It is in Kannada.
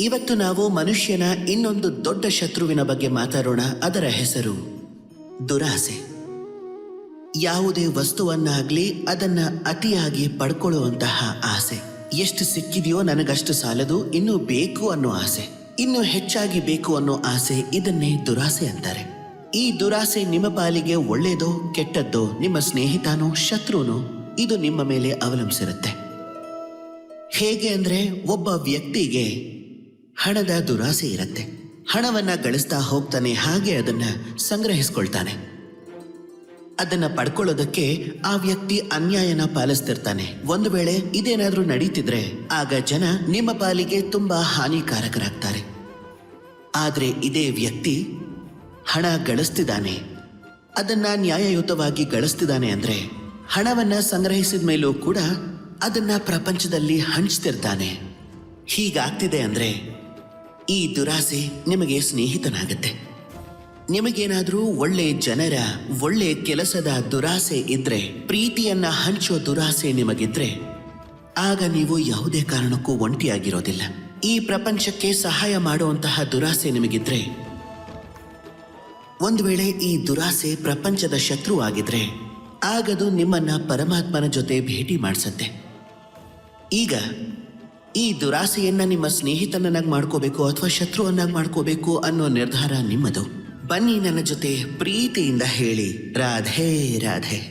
ಇವತ್ತು ನಾವು ಮನುಷ್ಯನ ಇನ್ನೊಂದು ದೊಡ್ಡ ಶತ್ರುವಿನ ಬಗ್ಗೆ ಮಾತಾಡೋಣ, ಅದರ ಹೆಸರು ದುರಾಸೆ. ಯಾವುದೇ ವಸ್ತುವನ್ನಾಗ್ಲಿ ಅದನ್ನ ಅತಿಯಾಗಿ ಪಡ್ಕೊಳ್ಳುವಂತಹ ಆಸೆ. ಎಷ್ಟು ಸಿಕ್ಕಿದೆಯೋ ನನಗಷ್ಟು ಸಾಲದು, ಇನ್ನೂ ಬೇಕು ಅನ್ನೋ ಆಸೆ. ಇನ್ನು ಹೆಚ್ಚಾಗಿ ಬೇಕು ಅನ್ನೋ ಆಸೆ ಇದನ್ನೇ ದುರಾಸೆ ಅಂತಾರೆ. ಈ ದುರಾಸೆ ನಿಮ್ಮ ಪಾಲಿಗೆ ಒಳ್ಳೇದೋ ಕೆಟ್ಟದ್ದೋ, ನಿಮ್ಮ ಸ್ನೇಹಿತನೋ ಶತ್ರುನೋ, ಇದು ನಿಮ್ಮ ಮೇಲೆ ಅವಲಂಬಿಸಿರುತ್ತೆ. ಹೇಗೆ ಅಂದ್ರೆ, ಒಬ್ಬ ವ್ಯಕ್ತಿಗೆ ಹಣದ ದುರಾಸೆ ಇರುತ್ತೆ. ಹಣವನ್ನ ಗಳಿಸ್ತಾ ಹೋಗ್ತಾನೆ ಹಾಗೆ ಅದನ್ನ ಸಂಗ್ರಹಿಸ್ಕೊಳ್ತಾನೆ. ಅದನ್ನ ಪಡ್ಕೊಳ್ಳೋದಕ್ಕೆ ಆ ವ್ಯಕ್ತಿ ಅನ್ಯಾಯನ ಪಾಲಿಸ್ತಿರ್ತಾನೆ. ಒಂದು ವೇಳೆ ಇದೇನಾದ್ರೂ ನಡೀತಿದ್ರೆ ಆಗ ಜನ ನಿಮ್ಮ ಪಾಲಿಗೆ ತುಂಬಾ ಹಾನಿಕಾರಕರಾಗ್ತಾರೆ. ಆದ್ರೆ ಇದೇ ವ್ಯಕ್ತಿ ಹಣ ಗಳಿಸ್ತಿದ್ದಾನೆ. ಅದನ್ನ ನ್ಯಾಯಯುತವಾಗಿ ಗಳಿಸ್ತಿದ್ದಾನೆ ಅಂದ್ರೆ ಹಣವನ್ನ ಸಂಗ್ರಹಿಸಿದ ಮೇಲೂ ಕೂಡ ಅದನ್ನ ಪ್ರಪಂಚದಲ್ಲಿ ಹಂಚ್ತಿರ್ತಾನೆ. ಹೀಗಾಗ್ತಿದೆ ಅಂದ್ರೆ ಈ ದುರಾಸೆ ನಿಮಗೆ ಸ್ನೇಹಿತನಾಗತ್ತೆ. ನಿಮಗೇನಾದರೂ ಒಳ್ಳೆ ಜನರ, ಒಳ್ಳೆ ಕೆಲಸದ ದುರಾಸೆ ಇದ್ರೆ, ಪ್ರೀತಿಯನ್ನ ಹಂಚೋ ದುರಾಸೆ ನಿಮಗಿದ್ರೆ, ಆಗ ನೀವು ಯಾವುದೇ ಕಾರಣಕ್ಕೂ ಒಂಟಿಯಾಗಿರೋದಿಲ್ಲ. ಈ ಪ್ರಪಂಚಕ್ಕೆ ಸಹಾಯ ಮಾಡುವಂತಹ ದುರಾಸೆ ನಿಮಗಿದ್ರೆ, ಒಂದು ವೇಳೆ ಈ ದುರಾಸೆ ಪ್ರಪಂಚದ ಶತ್ರು ಆಗಿದ್ರೆ, ಆಗದು ನಿಮ್ಮನ್ನ ಪರಮಾತ್ಮನ ಜೊತೆ ಭೇಟಿ ಮಾಡಿಸತ್ತೆ. ಈಗ ಈ ದುರಾಸೆಯನ್ನ ನಿಮ್ಮ ಸ್ನೇಹಿತನನ್ನಾಗಿ ಮಾಡ್ಕೋಬೇಕು ಅಥವಾ ಶತ್ರುವನ್ನಾಗಿ ಮಾಡ್ಕೋಬೇಕು ಅನ್ನೋ ನಿರ್ಧಾರ ನಿಮ್ಮದು. ಬನ್ನಿ ನನ್ನ ಜೊತೆ ಪ್ರೀತಿಯಿಂದ ಹೇಳಿ. ರಾಧೆ ರಾಧೆ.